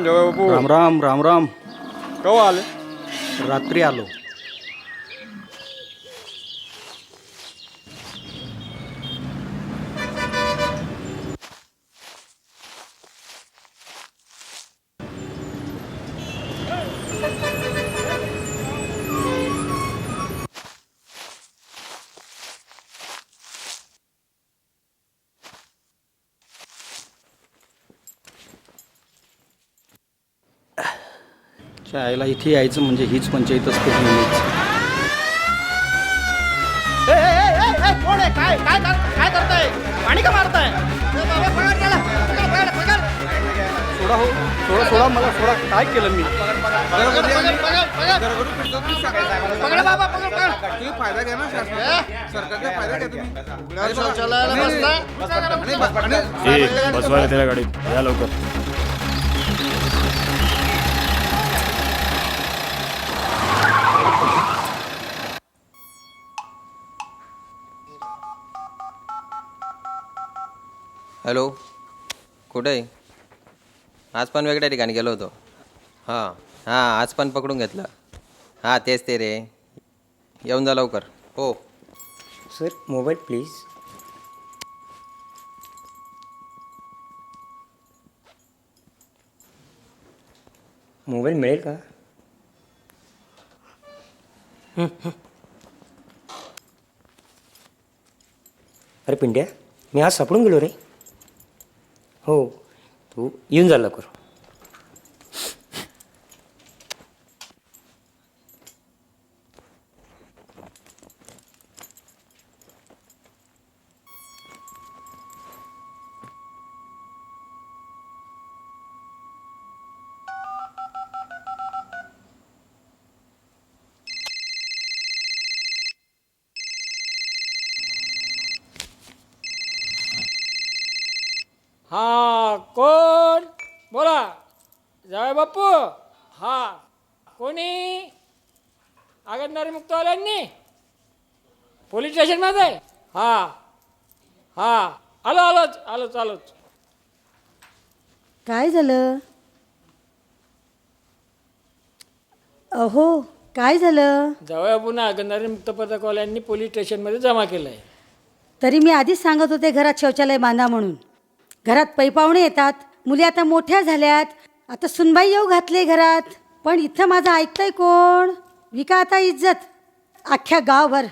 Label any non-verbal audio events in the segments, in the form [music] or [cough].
રામ જવાય બાપુ રામ રામ રામ રામ કવા હાલે રાત્રે આલો आईला इथे यायचं म्हणजे हीच पंचायत असते. कोण आहे? काय काय कर- काय करताय? पाणी का मारताय? सोडा हो सोडा सोडा मला सोडा. काय केलं मी? पकडा बाबा पकड पकड. तुम्ही फायदा घ्या ना सरकारचा फायदा घ्या तुम्ही. बसवायला त्याला गाडीत. या लवकर. हॅलो कुठे आहे? आज पण वेगळ्या ठिकाणी गेलो होतो. हां हां आज पण पकडून घेतलं. हां तेच ते रे. येऊन जा लवकर. हो. Sir mobile please. मोबाईल मिळेल का? अरे पिंड्या मी आज सापडून गेलो रे. हो. तू येऊन जा लवकर. हा कोण? बोला. जाय बाप्पू. हा. कोणी? आगंदारी मुक्तवाल्यांनी? पोलीस स्टेशनमध्ये? हा. हा. आलो आलोच आलोच आलोच काय झालं? अहो काय झालं? जावया पुन्हा मुक्त पथकवाल्यांनी पोलीस स्टेशनमध्ये जमा केलं आहे तरी मी आधीच सांगत होते घरात शौचालय बांधा म्हणून. घरात पैपावणे येतात. मुली आता मोठ्या झाल्यात. आता सुनबाई येऊ घातले घरात. पण इथं माझं ऐकतंय कोण? विका आता इज्जत. अख्ख्या गावभर.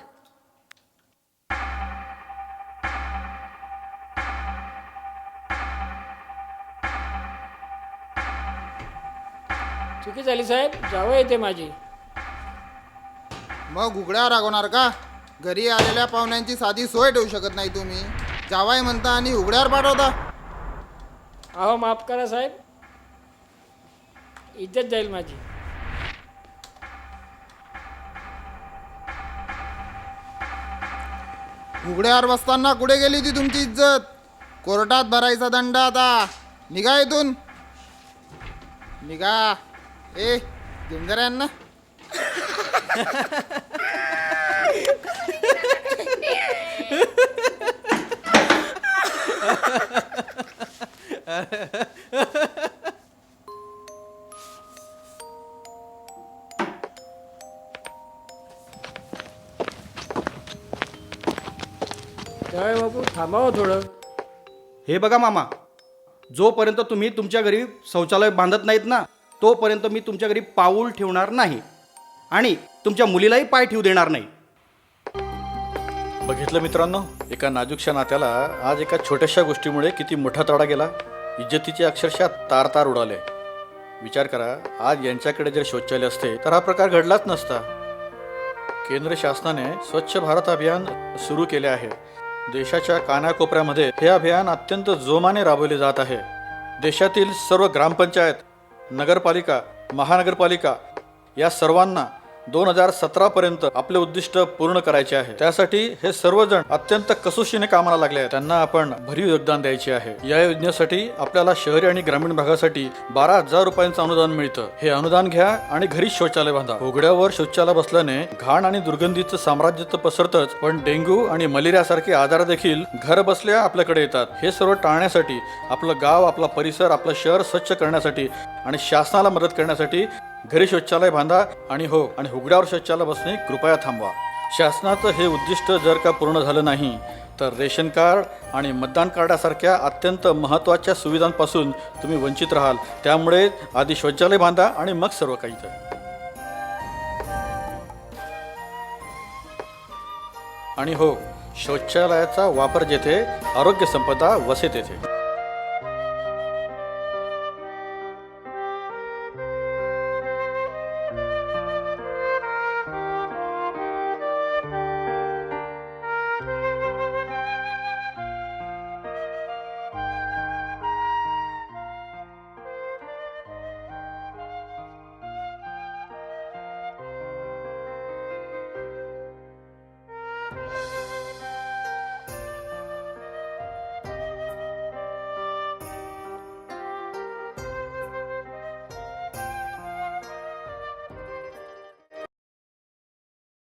चुकी झाली साहेब. जावं येते माझी. मग उघड्यावर रागवणार का? घरी आलेल्या पाहुण्यांची साधी सोय ठेवू शकत नाही तुम्ही. जावाय म्हणता आणि उघड्यावर पाठवता. अहो माफ करा साहेब. इज्जत जाईल माझी. उघड्यावर बसताना कुठे गेली ती तुमची इज्जत? कोर्टात भरायचा दंड आता. निघा इथून. निघा. ए जरा यांना. [laughs] [laughs] जावया बापू थांबावं थोडं. हे बघा मामा जोपर्यंत तुम्ही तुमच्या घरी शौचालय बांधत नाहीत ना तोपर्यंत मी तुमच्या घरी पाऊल ठेवणार नाही आणि तुमच्या मुलीलाही पाय ठेवू देणार नाही. बघितलं मित्रांनो एका नाजूकशा नात्याला आज एका छोट्याशा गोष्टीमुळे किती मोठा तडा गेला. इज्जतीचे अक्षरशः तार तार उडाले. विचार करा आज यांच्याकडे जर शौचालय असते तर हा प्रकार घडलाच नसता. केंद्र शासनाने स्वच्छ भारत अभियान सुरू केले आहे. देशाच्या कानाकोपऱ्यामध्ये हे अभियान अत्यंत जोमाने राबवले जात आहे. देशातील सर्व ग्रामपंचायत नगरपालिका महानगरपालिका या सर्वांना दोन हजार सतरा पर्यंत आपले उद्दिष्ट पूर्ण करायचे आहे. त्यासाठी हे सर्वजण अत्यंत कसोशीने कामाला लागले आहेत. त्यांना आपण भरीव योगदान द्यायचे आहे. या योजनेसाठी आपल्याला शहरी आणि ग्रामीण भागासाठी बारा हजार रुपयांचं अनुदान मिळतं. हे अनुदान घ्या आणि घरी शौचालय बांधा. उघड्यावर शौचालय बसल्याने घाण आणि दुर्गंधीचं साम्राज्य तर पसरतच पण डेंग्यू आणि मलेरिया सारखे आजार देखील घर बसल्या आपल्याकडे येतात. हे सर्व टाळण्यासाठी आपलं गाव आपला परिसर आपलं शहर स्वच्छ करण्यासाठी आणि शासनाला मदत करण्यासाठी घरी शौचालय बांधा आणि हो आणि उघड्यावर शौचालय बसणे कृपया थांबवा. शासनाचं हे उद्दिष्ट जर का पूर्ण झालं नाही तर रेशन कार्ड आणि मतदान कार्डासारख्या अत्यंत महत्त्वाच्या सुविधांपासून तुम्ही वंचित राहाल. त्यामुळे आधी शौचालय बांधा आणि मग सर्व काही तर आणि हो शौचालयाचा वापर जेथे आरोग्य संपदा वसे तेथे.